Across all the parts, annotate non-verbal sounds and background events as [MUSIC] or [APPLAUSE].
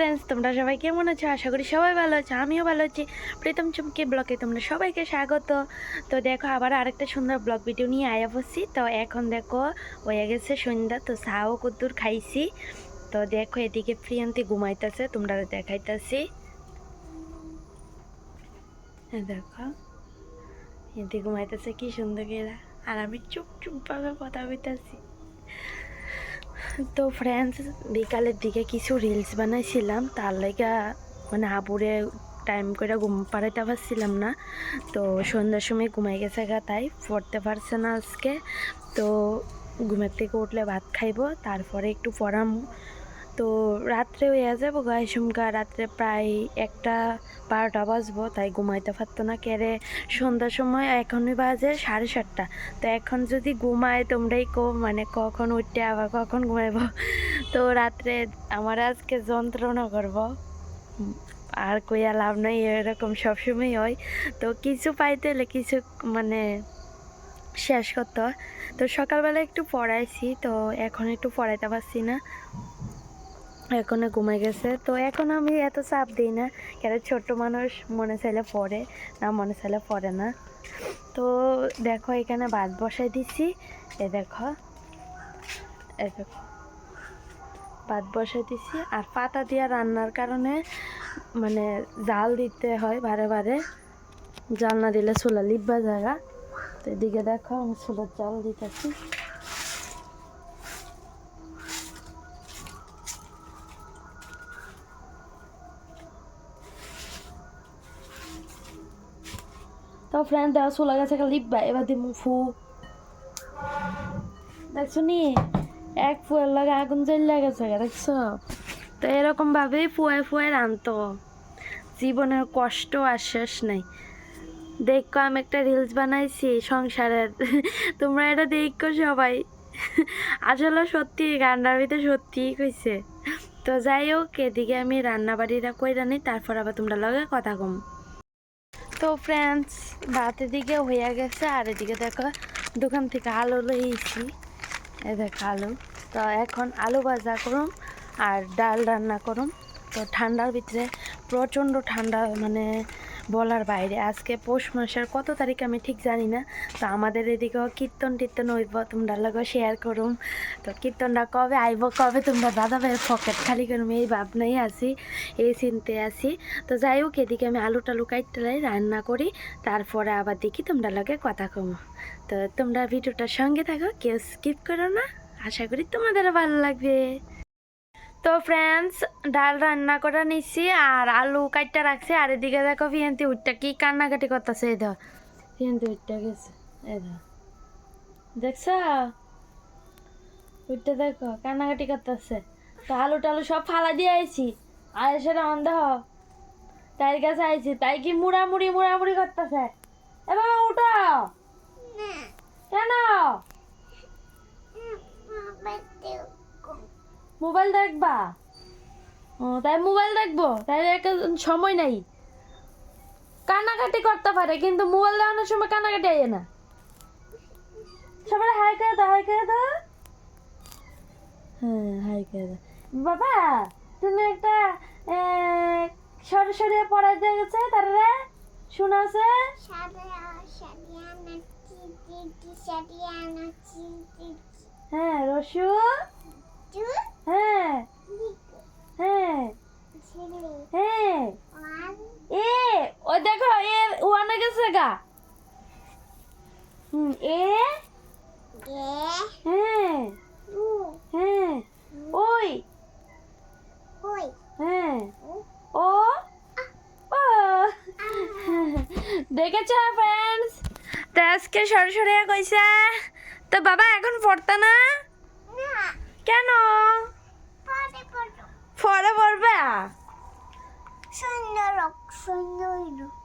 Friends তোমরা সবাই কেমন আছো? আশা করি সবাই ভালো আছো, আমিও ভালো আছি। প্রীতম চুমকি ব্লগে তোমরা সবাইকে স্বাগত। তো দেখো, আবার আরেকটা সুন্দর ব্লগ ভিডিও নিয়ে আয়া বসছি। তো এখন দেখো, হয়ে গেছে সন্ধ্যা, তো চাও, কদ্দুর খাইছি। তো দেখো, এদিকে প্রিয়ন্তি ঘুমাইতেছে, তোমরা দেখাইতেছি। দেখো এদিকে ঘুমাইতেছে, কি সুন্দর এরা আর আমি চুপ চুপ ভাবে কথা বলতেছি। তো ফ্রেন্ডস বিকালের দিকে কিছু রিলস বানাইছিলাম। তার লেগা মানে আবুরে টাইম করে ঘুম পাড়াইতে পারছিলাম না। তো সন্ধ্যার সময় ঘুমাই গেছে গা, তাই পড়তে পারছে না আজকে। তো ঘুমের থেকে উঠলে ভাত খাইব, তারপরে একটু পড়াম। তো রাত্রে হয়ে যাব গায়ে সুমকা। রাত্রে প্রায় একটা বারোটা বাজবো, তাই ঘুমাইতে পারতো না কেড়ে সন্ধ্যার সময় এখনই বাজে সাড়ে সাতটা। তো এখন যদি ঘুমায় তোমরাই কো মানে কখন উঠতে আবার কখন ঘুমাইবো? তো রাত্রে আমার আজকে যন্ত্রণা করব। আর কইয়া লাভ নাই, এরকম সবসময় হয়। তো কিছু পাইতে হলে কিছু মানে শেষ করতে তো সকালবেলা একটু পড়াইছি, তো এখন একটু পড়াইতে পারছি না। এখনও ঘুমাই গেছে। তো এখন আমি এত চাপ দিই না, কেন ছোট মানুষ মনে চাইলে পড়ে, না মনে চাইলে পড়ে না। তো দেখো এখানে ভাত বসাই দিছি, এ দেখো এ দেখো। ভাত বসাই দিছি, আর পাতা দিয়া রান্নার কারণে মানে জাল দিতে হয় বারে বারে। জাল না দিলে চুলা লিপবা জায়গা। তো এদিকে দেখো আমি চুলার জাল দিতেছি। ফ্রেন্ড দেওয়া চুলা গেছে লিপবা এবার দিমু ফু। দেখছ নি? এক ফুয়ের লাগে আগুন জ্বলে গেছে দেখছ? তো এরকম ভাবেই ফুয়ে ফুয়ে রানতো। জীবনের কষ্ট আর শেষ নাই। দেখো, আমি একটা রিলস বানাইছি সংসারের। তোমরা এটা দেখো সবাই। আসলে সত্যি, গান্ডার ভিতরে সত্যিই কইছে। তো যাই হোক, এদিকে আমি রান্না বাড়িটা কইরা নিই, তারপর আবার তোমরা লগে কথা কম। তো ফ্রেন্ডস ভাতের দিকে হয়ে গেছে, আর এদিকে দেখো দোকান থেকে আলু লইছি। এ দেখো আলু। তো এখন আলু ভাজা করুন আর ডাল রান্না করুন তো ঠান্ডার ভিতরে প্রচণ্ড ঠান্ডা মানে বলার বাইরে। আজকে পৌষ মাসের কত তারিখ আমি ঠিক জানি না, তো আমাদের এদিকেও কীর্তন টীর্তন হইব, তোমরা লগেও শেয়ার করুম তো কীর্তনটা কবে আইব, কবে তোমরা দাদা ভাইয়ের পকেট খালি করুম এই ভাবনাই আছি, এই চিনতে আছি। তো যাই হোক, এদিকে আমি আলু টালু কাটতে রান্না করি, তারপরে আবার দেখি তোমরা লগে কথা কমো। তো তোমরা ভিডিওটার সঙ্গে থাকো, কেউ স্কিপ করো না। আশা করি তোমাদেরও ভালো লাগবে। তো ফ্রেন্ডস ডাল রান্না করে নিছি আর আলু কাটটা রাখছি আর এদিকে দেখো ফিয়ান্তি উঠটা কি কান্নাকাটি করতেছে এই ধর ফিয়ান্তি উঠটা গেছে এই ধর দেখছ উঠতে দেখো কান্নাকাটি করতেছে তো আলু টালু সব ফালা দিয়ে আইছি আর এসে অন্ধ তাই কাছে আইছি তাই কি মুড়ামুড়ি মুড়ামুড়ি করতেছে এ বাবা উঠো কেন মোবাইল দেখবা? ও তাই মোবাইল দেখব? তাই একটা সময় নাই। কান্নাকাটি করতে পারে কিন্তু মোবাইল দেখানোর সময় কান্নাকাটি আইয়ে না। সবাই হাই করে দাও হাই করে দাও। হ্যাঁ হাই করে দাও। বাবা তুমি একটা সরে সরিয়ে পড়াই দিয়ে গেছে তারপরে শোনাছে হ্যাঁ রসু। হ্যাঁ। হ্যাঁ। হ্যাঁ। এ, ও দেখো, এ ওয়ানে গেছে হ্যাঁ। হ্যাঁ। ওই। হ্যাঁ। ও। দেখেছ ফ্রেন্ডস তো আজকে সরাসরি কইছে, তো বাবা, এখন পড়তা না? কেন? পরে পড়বে।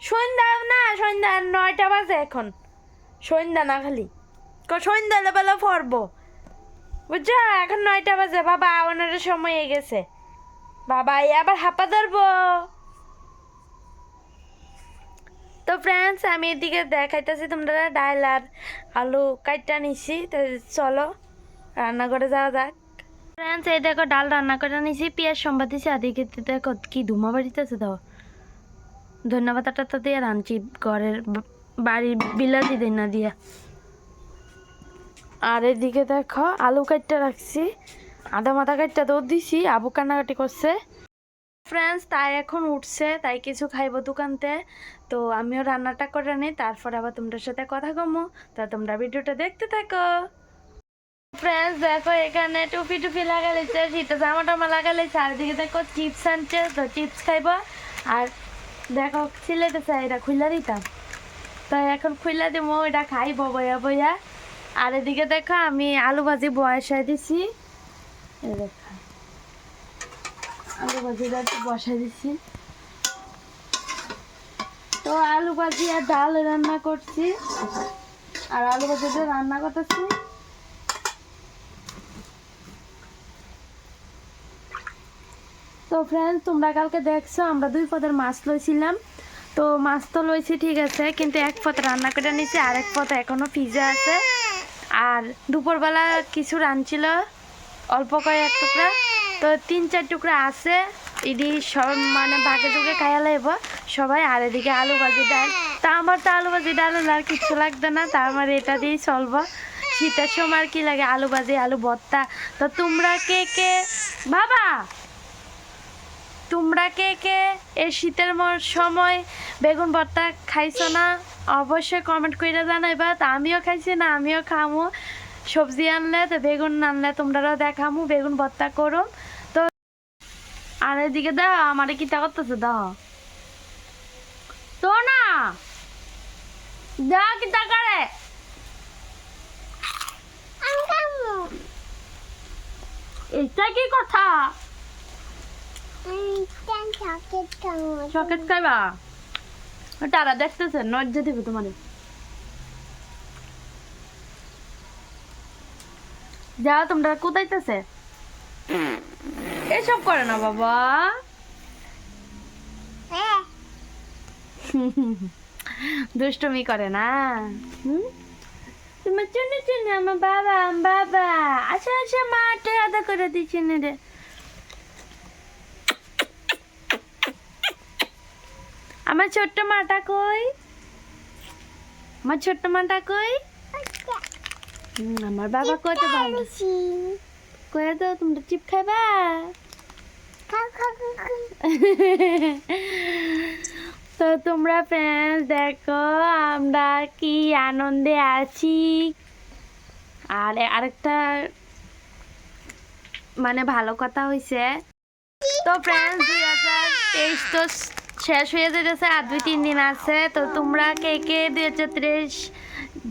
সন্ধ্যা না সন্ধ্যা নয়টা বাজে এখন। সন্ধ্যা না খালি। সন্ধ্যা বেলা পড়ব। বুঝছ? এখন নয়টা বাজে। বাবা ওনার সময় হয়ে গেছে। বাবা আবার হাঁপা ধরবো। তো ফ্রেন্ডস আমি এদিকে দেখাইতেছি তোমরা ডাল আর আলু কাটটা নিছি। তো চলো রান্না করে যাওয়া যাক। ফ্রেন্ডস এই দেখো ডাল রান্না করে নিয়েছি পেঁয়াজ সম্বাদ দিয়েছি আদিকে দেখো কি ধুমা বাড়িতেছে দাও ধন্যবাদ তো দিয়ে রাঁধছি, ঘরের বাড়ির বিলাতি না দিয়া। আর এদিকে দেখো আলু কাটতে রাখছি, আদা মাথা কাটতে তো দিছি, আবু কান্নাকাটি করছে। ফ্রেন্ডস তাই এখন উঠছে, তাই কিছু খাইবো দোকানতে। তো আমিও রান্নাটা করে নিই, তারপর আবার তোমাদের সাথে কথা কমো। তা তোমরা ভিডিওটা দেখতে থাকো। ফ্রেন্ডস দেখো, এখানে টুপি টুপি লাগাইছে শীতে জামা টামা লাগাইছে আর দিকে দেখো চিপস আনছে, তো চিপস খাইবো। আর দেখো ছিলেতেছে এটা খুলে দিতাম। তো এখন খুলে দিব এটা খাইবো বইয়া বইয়া আর এদিকে দেখো, আমি আলু ভাজি বয়সাই দিছি। আলু ভাজিটা একটু বসাই দিছি। তো আলু ভাজি আর ডাল রান্না করছি। আর আলু ভাজিটা রান্না করতেছি। তো ফ্রেন্ড তোমরা কালকে দেখছ, আমরা দুই পদের মাছ লইছিলাম। তো মাছ তো লইছি, ঠিক আছে, কিন্তু এক পথ রান্না করে নিছি, আর এক পথ এখনও ফ্রিজে আছে। আর দুপুরবেলা কিছু রাঁধছিল, অল্প কয়েক টুকরা। তো তিন চার টুকরা আছে, ইডি সব মানে ভাগে টুকে খাইয়া লাগবো সবাই। আর এদিকে আলু ভাজি ডাল। তা আমার তো আলু ভাজি ডাল আর কিছু লাগতো না, তা আমার এটা দিয়েই চলবো। শীতের সময় আর কি লাগে, আলু ভাজি, আলু ভর্তা। তো তোমরা কে কে? বাবা! তোমরা কে কে এই শীতের সময় বেগুন ভর্তা খাইছো না? অবশ্যই কমেন্ট করে জানাইবা তা আমিও খাইছি না, আমিও খামু। সবজি আনলে তো বেগুন আনলে তোমরাও দেখামু, বেগুন ভর্তা করো তো আর এদিকে দাও, আমার কি তা করতেছে, দাও। তো না দাও কি তা করে? এটা কি কথা? চকেট খাইবা? তারা দেখতেছে, নজ্জা দেবে তোমার। যাও, তোমরা কোথাইতেছে? এসব করে না, বাবা। দুষ্টমি করে না? তোমার জন্য জন্য আমার বাবা বাবা। আচ্ছা আচ্ছা মাটা আদা করে দিচ্ছি না রে। আমার ছোট্ট মাটা কই? আমার ছোট্ট মাটা কই? আমার বাবা কত ভালো কয়ে তো তোমরা চিপ খাইবা? [LAUGHS] তো তোমরা ফ্রেন্ডস দেখো আমরা কি আনন্দে আছি। আর আরেকটা মানে ভালো কথা হয়েছে তো ফ্রেন্ডস দুই হাজার তেইশ তো শেষ হয়ে যেতেছে আর দুই, তিন দিন আছে। তো তোমরা কে কে দুই হাজার তেইশ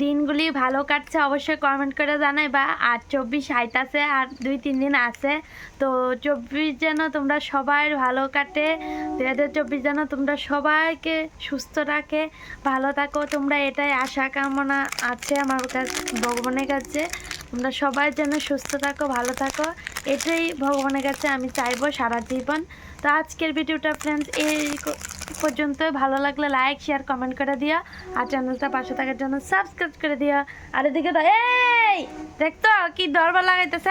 দিনগুলি ভালো কাটছে অবশ্যই কমেন্ট করে জানাইবা। আর চব্বিশ আছে আর দুই, তিন দিন আছে। তো চব্বিশ যেন তোমরা সবাই ভালো কাটে। দুই হাজার চব্বিশ যেন তোমরা সবাইকে সুস্থ রাখে। ভালো থাকো, তোমরা এটাই আশা কামনা আছে আমার কাছে, ভগবানের কাছে। তোমরা সবাই যেন সুস্থ থাকো, ভালো থাকো। এটাই ভগবানের কাছে আমি চাইব সারা জীবন। তো আজকের ভিডিওটা ফ্রেন্ডস এই পর্যন্ত ভালো লাগলে লাইক শেয়ার কমেন্ট করে দিও। আর চ্যানেলটা পাশে থাকার জন্য সাবস্ক্রাইব করে দিও। আর এদিকে তো, এই দেখতো কি দরবার লাগাইতেছে?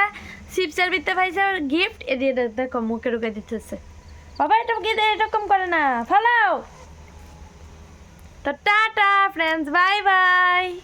চিপসের ভিতরে পাইছে গিফট এদিকে দেখ- মুখে ঢুকে দিতেছে। বাবা, এটা কি এরকম করে না। ফালাও তো টাটা ফ্রেন্ডস বাই বাই